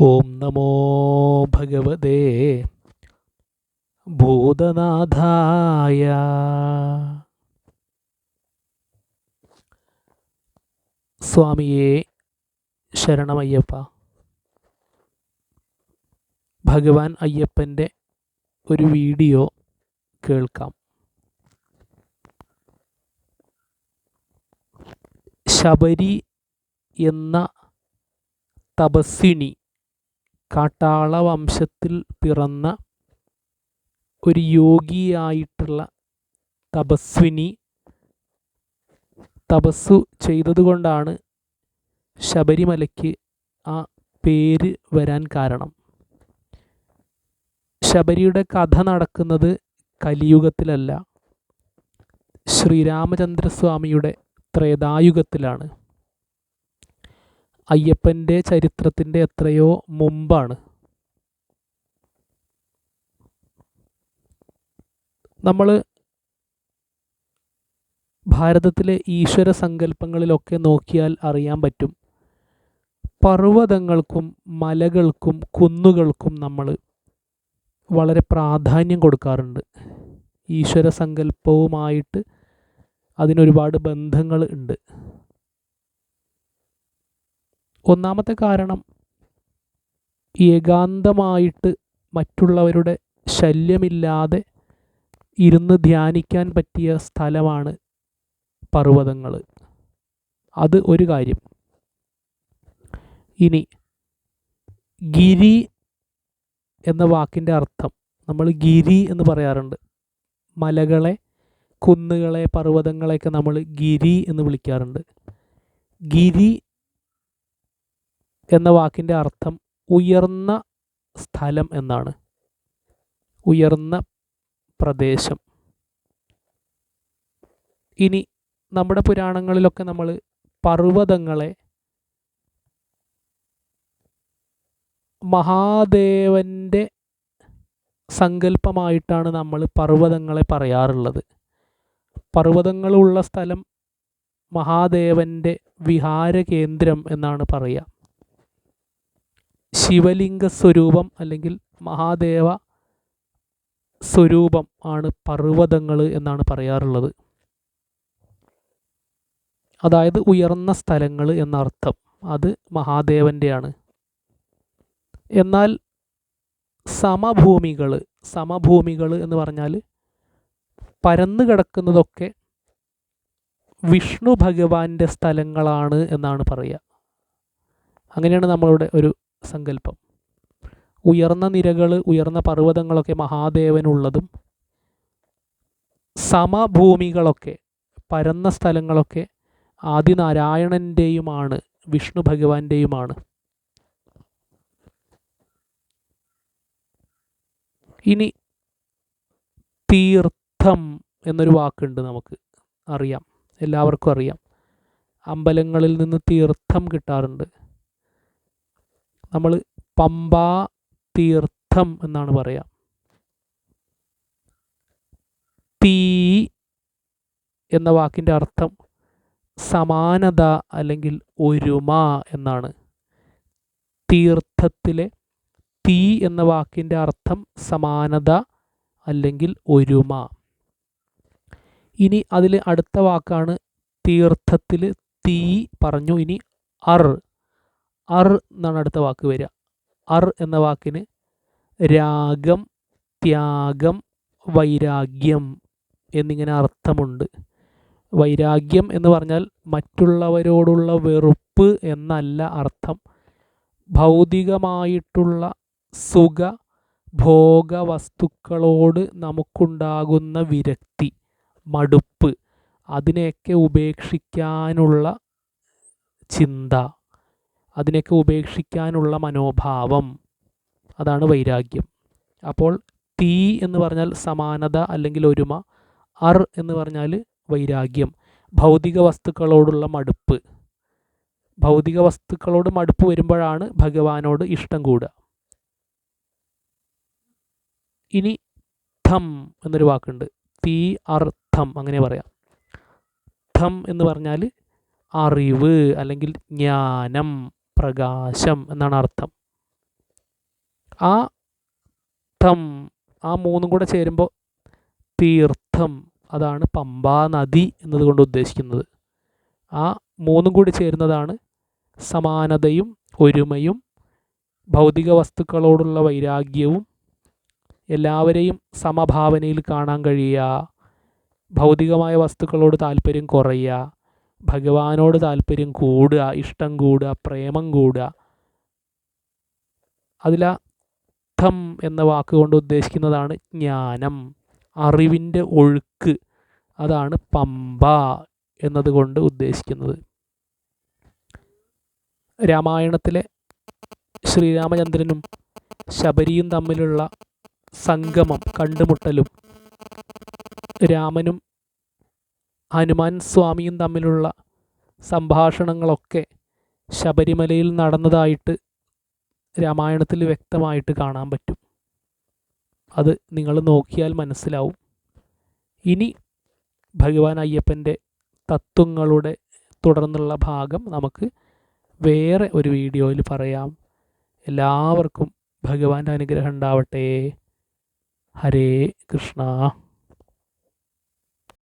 ഓം നമോ ഭഗവതേ ഭൂതനാഥായ. സ്വാമിയെ ശരണമയ്യപ്പ. ഭഗവാൻ അയ്യപ്പന്റെ ഒരു വീഡിയോ കേൾക്കാം. ശബരി എന്ന തപസ്വിനി കാട്ടാള വംശത്തിൽ പിറന്ന ഒരു യോഗിയായിട്ടുള്ള തപസ്വിനി തപസ്സു ചെയ്തതുകൊണ്ടാണ് ശബരിമലയ്ക്ക് ആ പേര് വരാൻ കാരണം. ശബരിയുടെ കഥ നടക്കുന്നത് കലിയുഗത്തിലല്ല. ശ്രീരാമചന്ദ്രസ്വാമിയുടെ ത്രേതായുഗത്തിലാണ്. അയ്യപ്പന്റെ ചരിത്രത്തിന്റെ എത്രയോ മുമ്പാണ്. നമ്മൾ ഭാരതത്തിലെ ഈശ്വര സങ്കല്പങ്ങളിലൊക്കെ നോക്കിയാൽ അറിയാൻ പറ്റും. പർവതങ്ങൾക്കും മലകൾക്കും കുന്നുകൾക്കും നമ്മൾ വളരെ പ്രാധാന്യം കൊടുക്കാറുണ്ട്. ഈശ്വര സങ്കല്പവുമായിട്ട് അതിനൊരുപാട് ബന്ധങ്ങൾ ഉണ്ട്. ഒന്നാമത്തെ കാരണം ഏകാന്തമായിട്ട് മറ്റുള്ളവരുടെ ശല്യമില്ലാതെ ഇരുന്ന് ധ്യാനിക്കാൻ പറ്റിയ സ്ഥലമാണ് പർവതങ്ങൾ. അത് ഒരു കാര്യം. ഇനി ഗിരി എന്ന വാക്കിന്റെ അർത്ഥം നമ്മൾ ഗിരി എന്ന് പറയാറുണ്ട്. മലകളെ കുന്നുകളെ പർവതങ്ങളെയൊക്കെ നമ്മൾ ഗിരി എന്ന് വിളിക്കാറുണ്ട്. ഗിരി എന്ന വാക്കിന്റെ അർത്ഥം ഉയർന്ന സ്ഥലം എന്നാണ്. ഉയർന്ന പ്രദേശം. ഇനി നമ്മുടെ പുരാണങ്ങളിലൊക്കെ നമ്മൾ പർവതങ്ങളെ മഹാദേവന്റെ സങ്കല്പമായിട്ടാണ് നമ്മൾ പർവതങ്ങളെ പറയാറുള്ളത്. പർവതങ്ങളുള്ള സ്ഥലം മഹാദേവന്റെ വിഹാര കേന്ദ്രം എന്നാണ് പറയുക. ശിവലിംഗ സ്വരൂപം അല്ലെങ്കിൽ മഹാദേവ സ്വരൂപം ആണ് പർവതങ്ങൾ എന്നാണ് പറയാറുള്ളത്. അതായത് ഉയർന്ന സ്ഥലങ്ങൾ എന്നർത്ഥം അത് മഹാദേവന്റെയാണ്. എന്നാൽ സമഭൂമികൾ സമഭൂമികൾ എന്ന് പറഞ്ഞാൽ പരന്നു കിടക്കുന്നതൊക്കെ വിഷ്ണു ഭഗവാന്റെ സ്ഥലങ്ങളാണ് എന്നാണ് പറയുക. അങ്ങനെയാണ് നമ്മളുടെ ഒരു സങ്കല്പം. ഉയർന്ന നിരകൾ ഉയർന്ന പർവതങ്ങളൊക്കെ മഹാദേവനുള്ളതും സമഭൂമികളൊക്കെ പരന്ന സ്ഥലങ്ങളൊക്കെ ആദിനാരായണന്റെയുമാണ് വിഷ്ണു ഭഗവാന്റെയുമാണ്. ഇനി തീർത്ഥം എന്നൊരു വാക്കുണ്ട് നമുക്ക്. അറിയാം. എല്ലാവർക്കും അറിയാം. അമ്പലങ്ങളിൽ നിന്ന് തീർത്ഥം കിട്ടാറുണ്ട്. നമ്മൾ പമ്പാ തീർത്ഥം എന്നാണ് പറയുക തീ എന്ന വാക്കിന്റെ അർത്ഥം സമാനത അല്ലെങ്കിൽ ഒരുമ എന്നാണ്. തീർത്ഥത്തിലെ തീ എന്ന വാക്കിന്റെ അർത്ഥം സമാനത അല്ലെങ്കിൽ ഒരുമ. ഇനി അതിൽ അടുത്ത വാക്കാണ് തീർത്ഥത്തിൽ തീ പറഞ്ഞു. ഇനി അർ. അർ എന്നാണ് അടുത്ത വാക്ക് വരിക. അർ എന്ന വാക്കിന് രാഗം ത്യാഗം വൈരാഗ്യം എന്നിങ്ങനെ അർത്ഥമുണ്ട്. വൈരാഗ്യം എന്ന് പറഞ്ഞാൽ മറ്റുള്ളവരോടുള്ള വെറുപ്പ് എന്നല്ല അർത്ഥം. ഭൗതികമായിട്ടുള്ള സുഖ ഭോഗ വസ്തുക്കളോട് നമുക്കുണ്ടാകുന്ന വിരക്തി മടുപ്പ് അതിനെയൊക്കെ ഉപേക്ഷിക്കാനുള്ള ചിന്ത. അതിനെയൊക്കെ ഉപേക്ഷിക്കാനുള്ള മനോഭാവം. അതാണ് വൈരാഗ്യം. അപ്പോൾ തീ എന്ന് പറഞ്ഞാൽ സമാനത അല്ലെങ്കിൽ ഒരുമ അർ എന്ന് പറഞ്ഞാൽ വൈരാഗ്യം. ഭൗതിക വസ്തുക്കളോടുള്ള മടുപ്പ്. ഭൗതിക വസ്തുക്കളോട് മടുപ്പ് വരുമ്പോഴാണ് ഭഗവാനോട് ഇഷ്ടം കൂടുക. ഇനി ധം എന്നൊരു വാക്കുണ്ട്. തീ അർത്ഥം അങ്ങനെ പറയാം. ധം എന്ന് പറഞ്ഞാൽ അറിവ് അല്ലെങ്കിൽ ജ്ഞാനം. പ്രകാശം എന്നാണ് അർത്ഥം. ആ തം ആ മൂന്നും കൂടെ ചേരുമ്പോൾ തീർത്ഥം അതാണ് പമ്പാ നദി എന്നതുകൊണ്ട് ഉദ്ദേശിക്കുന്നത്. ആ മൂന്നും കൂടി ചേരുന്നതാണ് സമാനതയും ഒരുമയും ഭൗതിക വസ്തുക്കളോടുള്ള വൈരാഗ്യവും എല്ലാവരെയും സമഭാവനയിൽ കാണാൻ കഴിയുക ഭൗതികമായ വസ്തുക്കളോട് താല്പര്യം കുറയുക ഭഗവാനോട് താല്പര്യം കൂടുക ഇഷ്ടം കൂടുക പ്രേമം കൂടുക. അതിൽ അർത്ഥം എന്ന വാക്കുകൊണ്ട് ഉദ്ദേശിക്കുന്നതാണ് ജ്ഞാനം. അറിവിന്റെ ഒഴുക്ക്. അതാണ് പമ്പ എന്നതുകൊണ്ട് ഉദ്ദേശിക്കുന്നത്. രാമായണത്തിലെ ശ്രീരാമചന്ദ്രനും ശബരിയും തമ്മിലുള്ള സംഗമം കണ്ടുമുട്ടലും രാമനും ഹനുമാൻ സ്വാമിയും തമ്മിലുള്ള സംഭാഷണങ്ങളൊക്കെ ശബരിമലയിൽ നടന്നതായിട്ട് രാമായണത്തിൽ വ്യക്തമായിട്ട് കാണാൻ പറ്റും. അത് നിങ്ങൾ നോക്കിയാൽ മനസ്സിലാവും. ഇനി ഭഗവാൻ അയ്യപ്പന്റെ തത്വങ്ങളുടെ തുടർന്നുള്ള ഭാഗം നമുക്ക് വേറെ ഒരു വീഡിയോയിൽ പറയാം. എല്ലാവർക്കും ഭഗവാന്റെ അനുഗ്രഹം ഉണ്ടാവട്ടെ. ഹരേ കൃഷ്ണ.